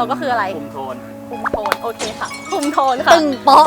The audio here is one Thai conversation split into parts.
เราก็คืออะไรคุมโทนคุมโทนโอเคค่ะคุมโทนค่ะ ตึงโป๊ะ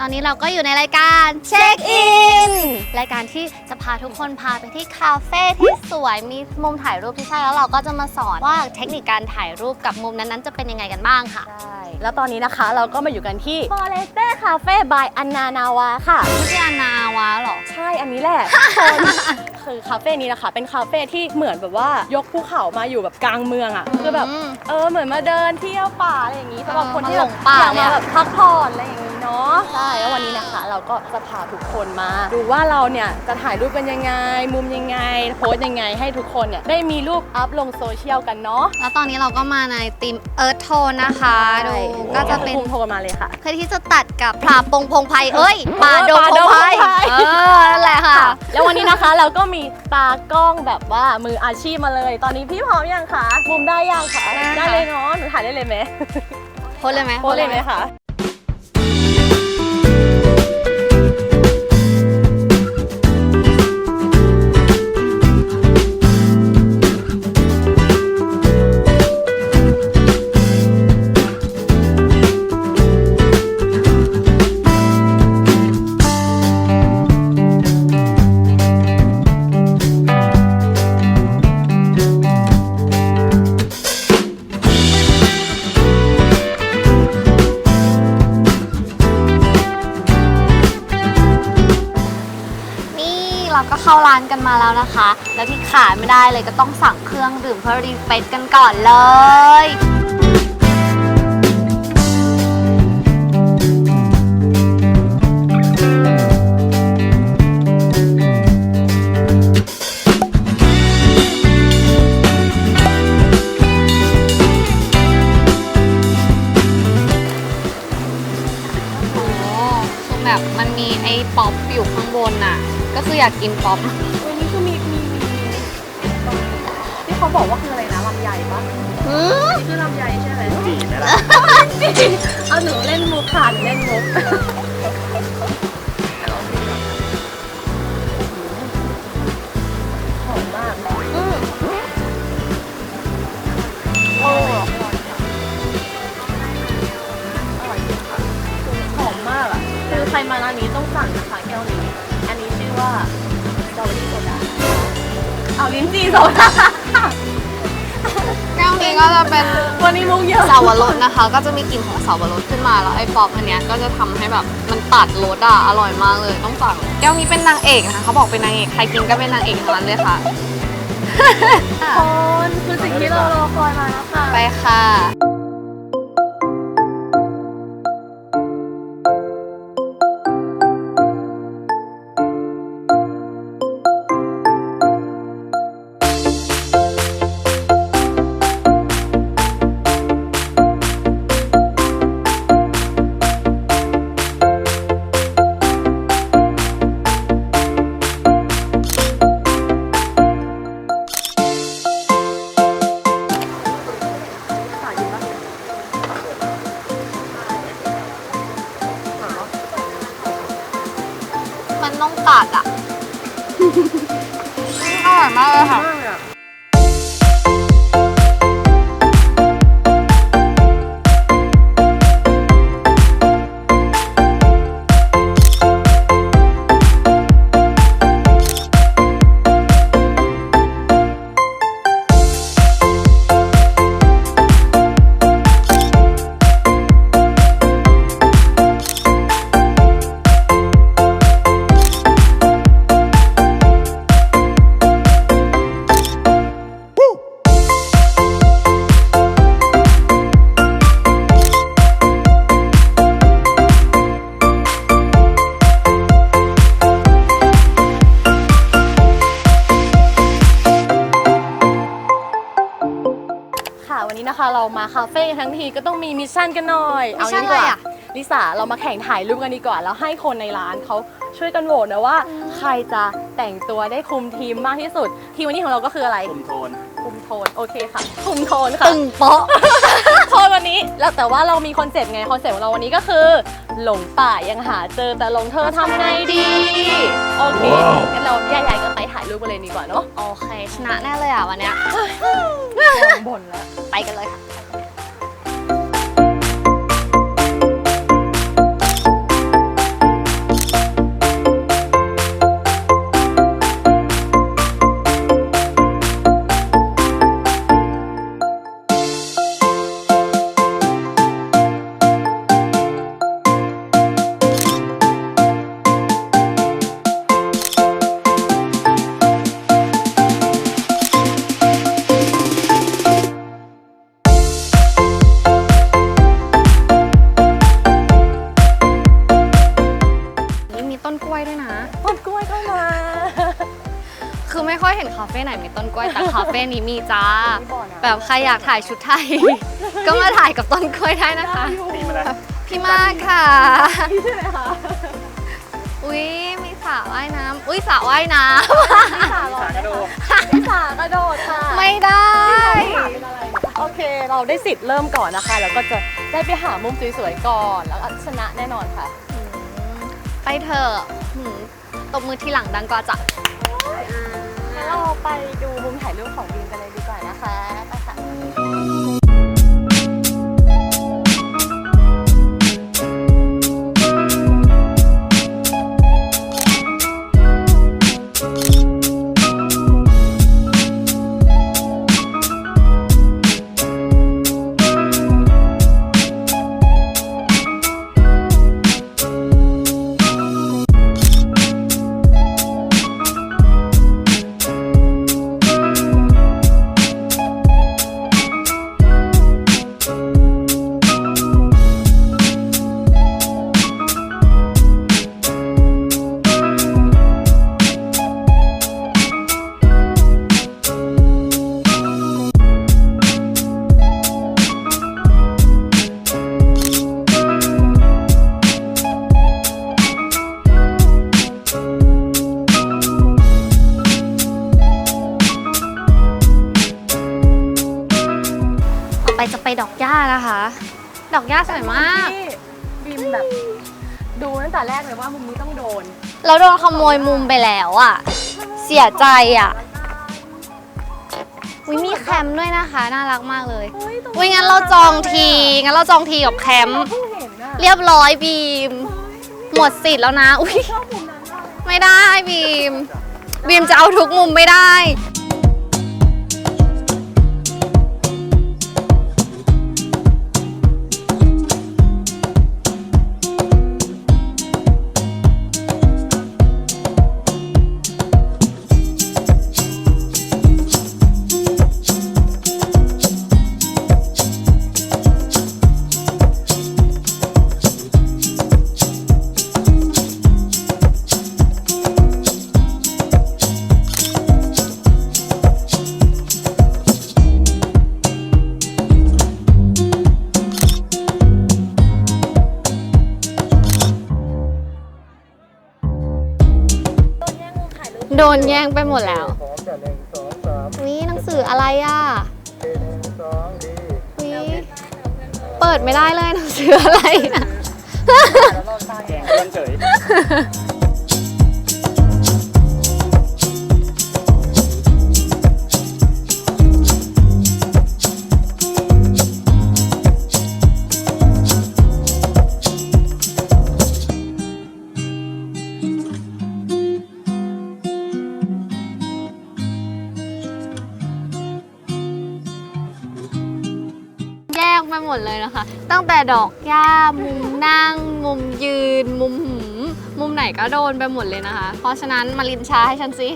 ตอนนี้เราก็อยู่ในรายการเช็คอินรายการที่จะพาทุกคนพาไปที่คาเฟ่ที่สวยมีมุมถ่ายรูปที่ใช่แล้วเราก็จะมาสอนว่าเทคนิคการถ่ายรูปกับมุมนั้นๆ จะเป็นยังไงกันบ้างค่ะ ใช่แล้วตอนนี้นะคะเราก็มาอยู่กันที่ f o r e s t e Cafe by อันนานาวาค่ะ ไม่ใช่อนาวะหรอ ใช่อันนี้แหละทุกคนคือคาเฟ่นี้นะคะ เป็นคาเฟ่ที่เหมือนแบบว่ายกภูเขามาอยู่แบบกลางเมืองอะคือแบบอืมเออเหมือนมาเดินเที่ยวป่าอะไรอย่างนี้สำหรับคนที่มาหแบลบงป่าอยากเนี่มายแบบพักผ่อนอะไรอย่างนี้ เนาะใช่แล้ววันนี้นะคะ เราก็จะพาทุกคนมา ดูว่าเราเนี่ยจะถ่ายรูปกันยังไง มุมยังไง โพสยังไงให้ทุกคนเนี่ยได้มีรูปอัพลงโซเชียลกันเนาะแล้วตอนนี้เราก็มาในทีมเอิร์ธโทนนะคะดูก็จะเป็นภูมิโทนมาเลยค่ะเพื่อที่จะตัดกับปลาปงพงไพเอ้ยปลาดงปลาพดงงไพพงไพเออนั่นแหละค่ะค่ะ แล้ววันนี้นะคะเราก็มีตากล้องแบบว่ามืออาชีพมาเลย ตอนนี้พี่พร้อมยังคะมุมได้ยังคะได้ค่ะได้เลยเนาะหนูถ่ายได้เลยไหมโพสเลยไหมโพสเลยไหมคะ แล้วนะคะ แล้วที่ขาดไม่ได้เลยก็ต้องสั่งเครื่องดื่มเพื่อรีเฟรชกันก่อนเลยโอ้คือแบบมันมีไอ้ป๊อปอยู่ข้างบนน่ะ ก็คืออยากกินป๊อป หนูเล่นมุกค่ะหนูเล่นมุกหอมมากอืมโอ้อร่อยหอมมากอะ คือใครมาร้านนี้ต้องสั่งนะคะแก้วนี้ อันนี้ชื่อว่าสตรอเบอรี่โซดาเอาลิ้นจี่โซดา นี้ก็จะเป็นวันนี้มุกเยอะสาวรสนะคะ ก็จะมีกลิ่นของสาวรสขึ้นมาแล้วไอ้ป๊อปอันเนี้ยก็จะทำให้แบบมันตัดรสอะอร่อยมากเลยต้องสั่งแก้วนี้เป็นนางเอกนะคะเขาบอกเป็นนางเอกใครกินก็เป็นนางเอกทั้งนั้นเลยค่ะ คนคือสิ่งที่เรารอคอยมาแล้วค่ะ ไปค่ะ ทั้งทีก็ต้องมีมิชชั่นกันหน่อยมิชชั่นเอางี้ดีกอะไรว่าอะลิสาเรามาแข่งถ่ายรูปกันดีกว่า แล้วให้คนในร้านเขาช่วยกันโหวตนะว่า ใครจะแต่งตัวได้คุมทีมมากที่สุด ทีมวันนี้ของเราก็คืออะไร คุมโทน คุมโทน โอเคค่ะ คุมโทนค่ะ ตึงโป๊ะโทนวันนี้ แล้วแต่ว่าเรามีคอนเซปต์ไง คอนเซปต์ของเราวันนี้ก็คือ หลงป่ายังหาเจอแต่หลงเธอทำไงดี โอเค งั้นเราแยกย้ายกันไปถ่ายรูปกันเลยดีกว่าเนาะ โอเค ชนะแน่เลยอะวันเนี้ยบ่นแล้ว ไปกันเลยค่ะ นี่มีต้นกล้วยด้วยนะ ต้นกล้วยก็มาคือไม่ค่อยเห็นคาเฟ่ไหนมีต้นกล้วยแต่คาเฟ่นี้มีจ้าไม่บอกนะแบบใครอยากถ่ายชุดไทย ก็มาถ่ายกับต้นกล้วยได้นะคะตีมาแล้วพี่มากค่ะพี่ใช่ไหมคะอุ้ยมีสระว่ายน้ำอุ้ยสระว่ายน้พี่สารอสากระโดดพี่สากระโดดค่ะำไม่ได้พี่สาเป็นอะไรเนี่ยโอเค เราได้สิทธิ์เริ่มก่อนนะคะ แล้วก็จะได้ไปหามุมสวยๆก่อน แล้วก็ชนะแน่นอนค่ะ ไปเถอะหืมตบมือทีหลังดังกว่าจ้ะ งั้นเราไปดูมุมถ่ายรูปของบีมกันเลยดีกว่านะคะ นะคะ ดอกหญ้าสวยมาก ที่บีมแบบดูตั้งแต่แรกเลยว่ามุมนี้ต้องโดน เราโดนขโมยมุมไปแล้วอะ เสียใจอะวิมีแคมป์ด้วยนะคะ น่ารักมากเลยเฮ้ยตรงวิงั้นเราจองทีงั้นเราจองทีกับแคมป์เราเพิ่งเห็นน่ะเรียบร้อยบีม หมดสิทธิ์แล้วนะ อุ้ยชอบมุมนั้นมาก ไม่ได้บีม บีมจะเอาทุกมุมไม่ได้โด ไปหมดแล้วพร้อมจะหนึ่งสองสามวิหนังสืออะไรอะหนึ่งสองดีวิเปิดไม่ได้เลยหนังสืออะไรอะแกงเพื่อนเฉย ไปหมดเลยนะคะ ตั้งแต่ดอกหญ้ามุมนั่ง มุมยืน มุมหืมมุมไหนก็โดนไปหมดเลยนะคะ เพราะฉะนั้นมาลินชาให้ฉันสิ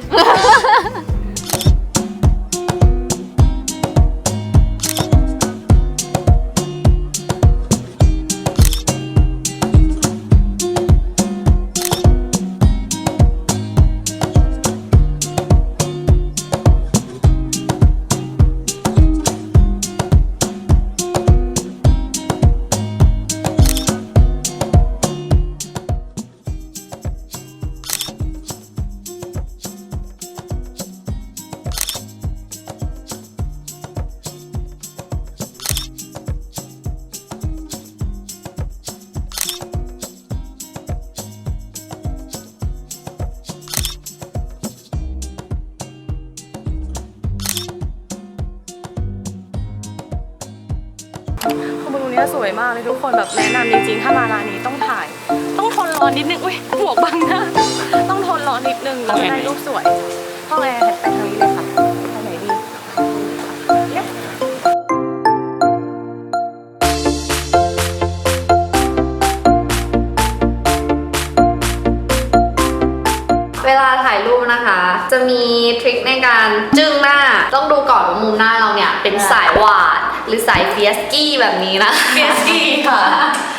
นี้สวยมากเลยทุกคนแบบแนะนำจริงๆ ถ้ามาร้านนี้ต้องถ่าย ต้องทนร้อนนิดนึงอุ้ยหมวกบังหน้าต้องทนร้อนนิดนึงแล้วได้รูปสวยห้องแอร์ไปทางนี้เลยค่ะทางไหนดีเนี่ยเวลาถ่ายรูปนะคะ จะมีทริคในการจึ้งหน้า ต้องดูก่อนว่ามุมหน้าเราเนี่ยเป็นสายหวาน หรือสายเฟียสกี้แบบนี้นะเฟียสกี้ค่ะ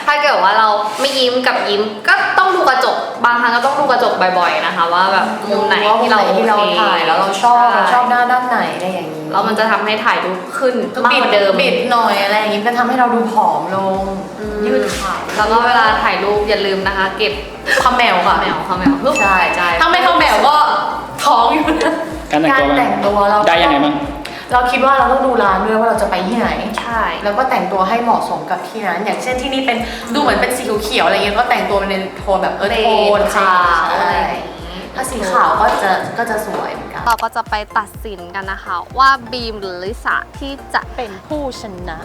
ถ้าเกิดว่าเราไม่ยิ้มกับยิ้มก็ต้องดูกระจกบางครั้งก็ต้องดูกระจกบ่อยๆนะคะ ว่าแบบมุมไหนที่เราที่เราโอคถ่ายแล้วเราชอบใเราชอบหน้าด้านไหนอะไรอย่างนี้แล้วมันจะทำให้ถ่ายรูปขึ้นมากกว่าเดิมบิดหน่อยอะไรอย่างนี้ก็ทำให้เราดูผอมลงอืมยืดขาแล้วก็เวลาถ่ายรูปอย่าลืมนะคะ เก็บคำแมวค่ะแมวค่ะแมวฮึบใช่ใช่ถ้าไม่เข้าแบบก็ท้องอยู่นะการแต่งการตัวแต่งตัวเราได้ยังไงบ้าง เราคิดว่าเราต้องดูร้านด้วยว่าเราจะไปที่ไหน ใช่ แล้วก็แต่งตัวให้เหมาะสมกับที่นั้น อย่างเช่นที่นี่เป็นดูเหมือนเป็นสีเขียวๆอะไรเงี้ยก็แต่งตัวเป็นโทนแบบเออโทนขาวใช่อะไรอย่างนี้ถ้าสีขาวก็จะก็จะสวยเหมือนกัน เราก็จะไปตัดสินกันนะคะ ว่าบีมหรือลิสาที่จะเป็นผู้ชนะ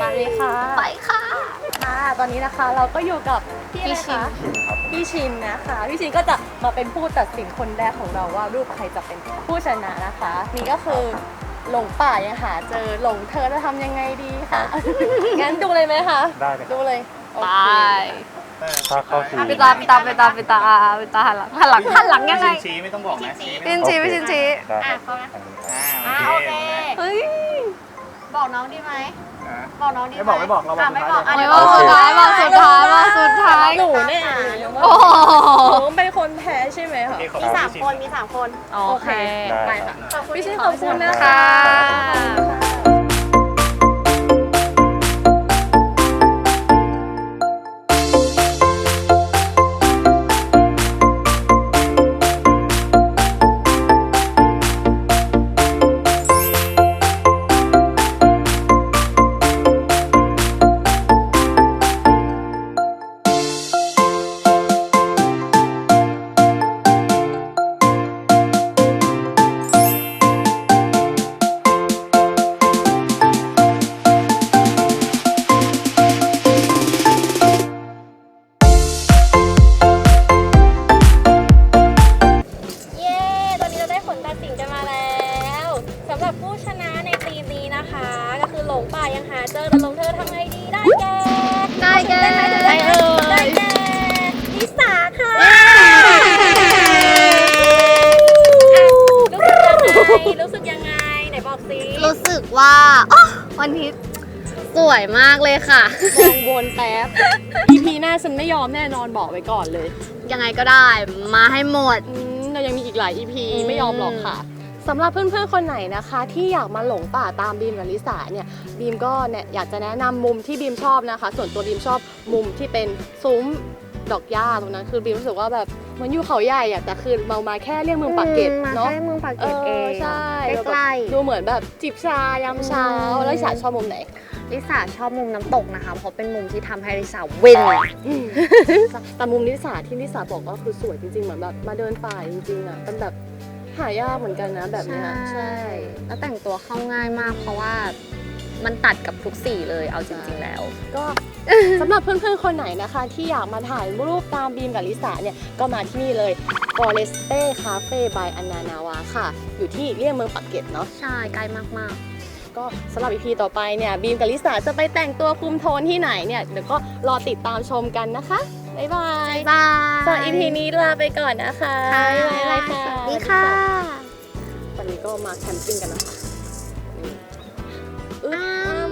มาเลยค่ะไปค่ะค่ะตอนนี้นะคะเราก็อยู่กับพี่อะไรพี่ชินคะพี่ชินนะคะพี่ชินก็จะมาเป็นผู้ตัดสินคนแรกของเราว่ารูปใครจะเป็นผู้ชนะนะคะ นี่ก็คือ หลงป่ายังหาเจอหลงเธอจะทำยังไงดีคะงั้นดูเลยไหมคะได้เลยดูเลยโอไปเคถ้าเข้าสู่ไปตาไปตาไปตาไปตาไปตาหันหลังหันหลังหันหลังยังไงชี้ไม่ต้องบอกนะชี้ชินชี้ไม่ชินชี้ได้อะครับเข้ามาอ่าอะโอโอเค เคเฮ้ย บอกน้องดีไหมอะบอกน้องดีไหมไม่บอกไม่บอกเราบอกะไม่บอกสุดท้ายอะบอกสุดท้ายบอกสุดท้ายบอกสุดท้าย หนูแน่โอ้โห หนูเป็น คนแพ้ใช่ไหมคะโอเคขอบมีณสามพี่คน มีสามคน โอเค ได้ไปครัค่ะบพี่ชินขอบคุณนะค่ะคะ ฉันไม่ยอมแน่นอนบอกไว้ก่อนเลยยังไงก็ได้มาให้หมด อืมเรายังมีอีกหลาย EP อืมไม่ยอมหรอกค่ะ สำหรับเพื่อนๆ คนไหนนะคะ ที่อยากมาหลงป่าตามบีมกับลิสาเนี่ยบีมก็เนี่ยอยากจะแนะนำมุมที่บีมชอบนะคะ ส่วนตัวบีมชอบมุมที่เป็นซุ้มดอกหญ้าตรงนั้นคือบีมรู้สึกว่าแบบเหมันอยู่เขาใหญ่อะแต่คือเรามาแค่เรียกเมืองปากเกร็ดเนาะ มาให้เมืองปากเอเกร็ดเอองใช่ ใกล้ ดูเหมือนแบบจิบชายามเช้าอืม แล้วลิสาชอบมุมไหนๆ ลิสาชอบมุมน้ำตกนะคะ เพราะเป็นมุมที่ทำให้ลิสาเว้นแต่มุมลิสาที่ลิสาบอกก็คือสวยจริงๆ เหมือนแบบมาเดินป่าจริงๆอะเป็นแบบหายากเหมือนกันนะแบบเนี้ยใช่ แล้วแต่งตัวเข้าง่ายมาก เพราะว่ามันตัดกับทุกสีเลยเอาจริง ๆ แล้ว ก็ สำหรับเพื่อนๆคนไหนนะคะ ที่อยากมาถ่ายรูปตามบีมกับลิสาเนี่ย ก็มาที่นี่เลย Foreste Cafe by a n a n a w a ค่ะ อยู่ที่เลี่ยงเมืองปักเกร็ดเนาะ ใช่ใกล้มาก ก็สำหรับ EP ต่อไปเนี่ยบีมกับลิสาจะไปแต่งตัวคุมโทนที่ไหนเนี่ยเดี๋ยวก็รอติดตามชมกันนะคะบ๊ายบายๆบายสำหรับ EP นี้ลาไปก่อนนะคะค่ะบ๊ายบายค่ะสวัสดีค่ะวันนี้ก็มาแคมปิ้งกันนะคะอืมอ้าม